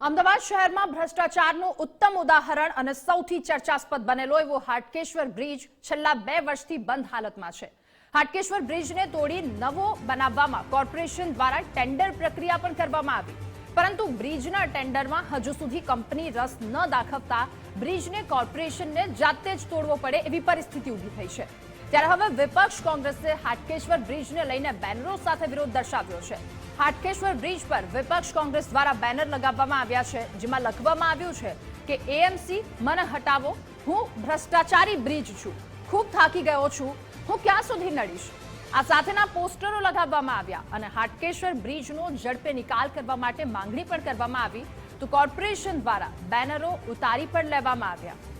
અમદાવાદ શહેરમાં ભ્રષ્ટાચારનું ઉત્તમ ઉદાહરણ અને સૌથી ચર્ચાસ્પદ બનેલો એવો હાટકેશ્વર બ્રિજ છેલ્લા બે વર્ષથી બંધ હાલતમાં છે. હાટકેશ્વર બ્રિજને તોડી નવો બનાવવામાં કોર્પોરેશન દ્વારા ટેન્ડર પ્રક્રિયા પણ કરવામાં આવી. પરંતુ બ્રિજના ટેન્ડરમાં હજુ સુધી કંપની રસ ન દાખવતા બ્રિજને કોર્પોરેશનને જાતે જ તોડવો પડે એવી પરિસ્થિતિ ઊભી થઈ છે. ત્યારે હવે વિપક્ષ કોંગ્રેસે હાટકેશ્વર બ્રિજને લઈને બેનરો સાથે વિરોધ દર્શાવ્યો છે. હાટકેશ્વર બ્રિજ પર વિપક્ષ કોંગ્રેસ દ્વારા બેનર લગાવવામાં આવ્યા છે, જેમાં લખવામાં આવ્યું છે કે એએમસી મને હટાવો, હું ભ્રષ્ટાચારી બ્રિજ છું, ખૂબ થાકી ગયો છું, હું ક્યાં સુધી નડીશ? આ સાથેના પોસ્ટરો લગાવવામાં આવ્યા અને હાટકેશ્વર બ્રિજનો ઝડપે નિકાલ કરવા માટે માંગણી પણ કરવામાં આવી. તો કોર્પોરેશન દ્વારા બેનરો ઉતારી પણ લેવામાં આવ્યા.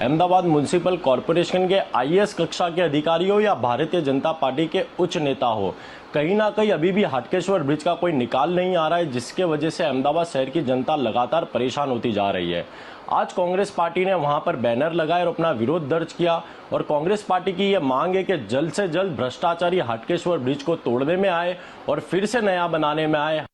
अहमदाबाद म्यूनसिपल कॉरपोरेशन के आईएएस कक्षा के अधिकारी हो या भारतीय जनता पार्टी के उच्च नेता हो कहीं ना कहीं अभी भी हाटकेश्वर ब्रिज का कोई निकाल नहीं आ रहा है जिसके वजह से अहमदाबाद शहर की जनता लगातार परेशान होती जा रही है आज कांग्रेस पार्टी ने वहां पर बैनर लगाए और अपना विरोध दर्ज किया और कांग्रेस पार्टी की ये मांग है कि जल्द से जल्द भ्रष्टाचारी हाटकेश्वर ब्रिज को तोड़ने में आए और फिर से नया बनाने में आए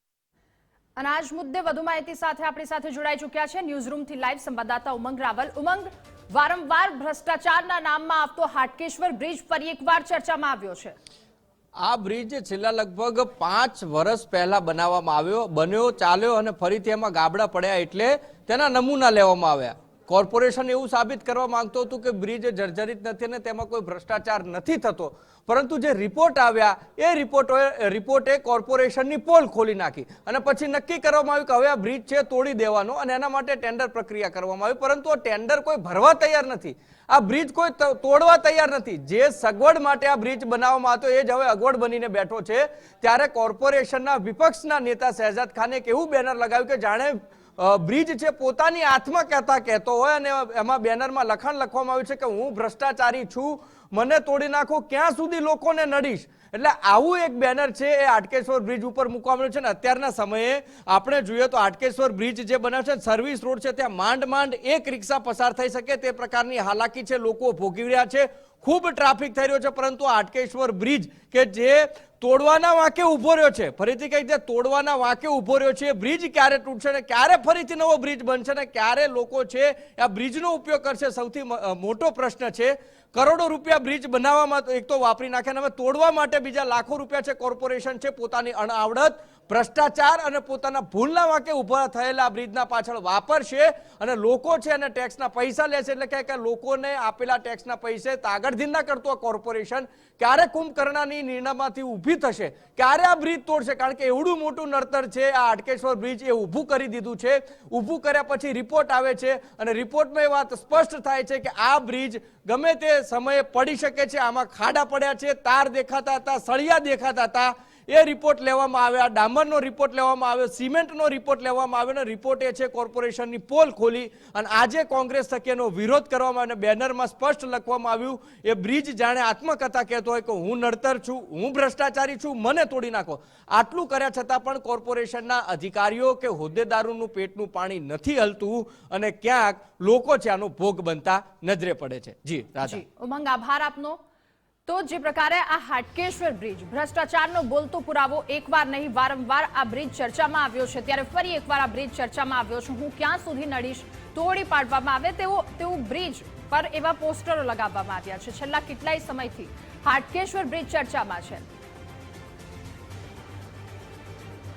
અને આજ મુદ્દે વધુ માહિતી સાથે આપણી સાથે જોડાઈ ચૂક્યા છે ન્યૂઝ રૂમથી લાઈવ સંવાદદાતા ઉમંગ રાવલ ઉમંગ વારંવાર ભ્રષ્ટાચારના નામમાં આવતો હાટકેશ્વર બ્રિજ ફરી એકવાર ચર્ચામાં આવ્યો છે. આ બ્રિજ છેલ્લા લગભગ પાંચ વર્ષ પહેલા બનાવવામાં આવ્યો, બન્યો, ચાલ્યો અને ફરીથી એમાં ગાબડા પડ્યા એટલે તેના નમૂના લેવામાં આવ્યા. કોર્પોરેશન એવું સાબિત કરવા માંગતો હતું કે બ્રિજ જર્જરિત નથી અને તેમાં કોઈ ભ્રષ્ટાચાર નથી થતો. પરંતુ જે રિપોર્ટ આવ્યા, એ રિપોર્ટો રિપોર્ટે કોર્પોરેશનની પોલ ખોલી નાખી. અને પછી નક્કી કરવામાં આવ્યું કે હવે આ બ્રિજ છે, તોડી દેવાનો અને એના માટે ટેન્ડર પ્રક્રિયા કરવામાં આવી. પરંતુ ટેન્ડર કોઈ ભરવા તૈયાર નથી. આ બ્રિજ કોઈ તોડવા તૈયાર નથી. જે સગવડ માટે આ બ્રિજ બનાવવામાં હતો એ જ હવે અગવડ બનીને બેઠો છે. ત્યારે કોર્પોરેશનના વિપક્ષના નેતા શહેજાદ ખાને એક એવું બેનર લગાવ્યું કે જાણે બ્રિજ છે, પોતાની આત્મા કહેતા હોય અને એમાં બેનરમાં લખાણ લખવામાં આવ્યું છે કે હું ભ્રષ્ટાચારી છું, મને તોડી નાખો, ક્યાં સુધી લોકોને નડીશ? એટલે આવું એક બેનર છે, એ આટકેશ્વર બ્રિજ ઉપર મૂકવામાં આવ્યું છે ને અત્યારના સમયે આપણે જોઈએ તો આટકેશ્વર બ્રિજ જે બનાવ છે, સર્વિસ રોડ છે, ત્યાં માંડ માંડ એક રિક્ષા પસાર થઈ શકે તે પ્રકારની હાલાકી છે, લોકો ભોગવી રહ્યા છે. ખૂબ ટ્રાફિક થઈ રહ્યો છે, પરંતુ હાટકેશ્વર બ્રિજ કે જે તોડવાના વાંકે ઊભો રહ્યો છે, ફરીથી કઈ રીતે તોડવાના વાંકે ઊભો રહ્યો છે બ્રિજ ક્યારે તૂટશે ને ક્યારે ફરીથી નવો બ્રિજ બનશે ને ક્યારે લોકો છે આ બ્રિજનો ઉપયોગ કરશે, સૌથી મોટો પ્રશ્ન છે. કરોડો રૂપિયા બ્રિજ બનાવવામાં એક તો વાપરી નાખ્યા અને હવે તોડવા માટે બીજા લાખો રૂપિયા છે, કોર્પોરેશન છે, પોતાની અણઆવડત ભ્રષ્ટાચાર અને પોતાના ભૂલના વાંકે ઊભા થયેલા બ્રિજના પાછળ વાપરશે અને લોકો છે અને ટેક્સના પૈસા લેશે એટલે કે- લોકોને આપેલા ટેક્સના પૈસે તાગડધીન કરતો આ કોર્પોરેશન ક્યારે કુંભકર્ણાની નિર્ણયમાંથી ઊભી થશે? ક્યારે આ બ્રિજ તોડશે? કારણ કે એવડું મોટું નડતર છે, આ હાટકેશ્વર બ્રિજ એ ઊભું કરી દીધું છે. ઊભું કર્યા પછી રિપોર્ટ આવે છે અને રિપોર્ટમાં એ વાત સ્પષ્ટ થાય છે કે આ બ્રિજ ગમે તે સમયે પડી શકે છે. આમાં ખાડા પડ્યા છે, તાર દેખાતા હતા, સળિયા દેખાતા હતા. એ રિપોર્ટ લેવામાં આવ્યા ડામરનો રિપોર્ટ લેવામાં આવ્યો સિમેન્ટનો રિપોર્ટ લેવામાં આવ્યો અને રિપોર્ટ એ છે કોર્પોરેશનની પોલ ખોલી અને આજે કોંગ્રેસ થકી વિરોધ કરવામાં અને બેનરમાં સ્પષ્ટ લખવામાં આવ્યું, એ બ્રિજ જાણે આત્મકથા કહેતો હોય કે હું નડતર છું, હું ભ્રષ્ટાચારી છું, મને તોડી નાખો. આટલું કર્યા છતાં પણ કોર્પોરેશનના અધિકારીઓ કે હોદ્દેદારોનું પેટનું પાણી નથી હલતું અને ક્યાંક લોકો છે આનો ભોગ બનતા નજરે પડે છે. જી, રાધા. ઉમંગ આભાર આપનો. તો જે પ્રકારે આ હાટકેશ્વર બ્રિજ, ભ્રષ્ટાચારનો બોલતો પુરાવો એકવાર નહીં, વારંવાર આ બ્રિજ ચર્ચામાં આવ્યો છે. ત્યારે ફરી એકવાર આ બ્રિજ ચર્ચામાં આવ્યો છે. હું ક્યાં સુધી નડીશ? તોડી પાડવામાં આવે તેવો, તેવું બ્રિજ પર એવા પોસ્ટરો લગાવવામાં આવ્યા છે. છેલ્લા કેટલાય સમયથી હાટકેશ્વર બ્રિજ ચર્ચામાં છે.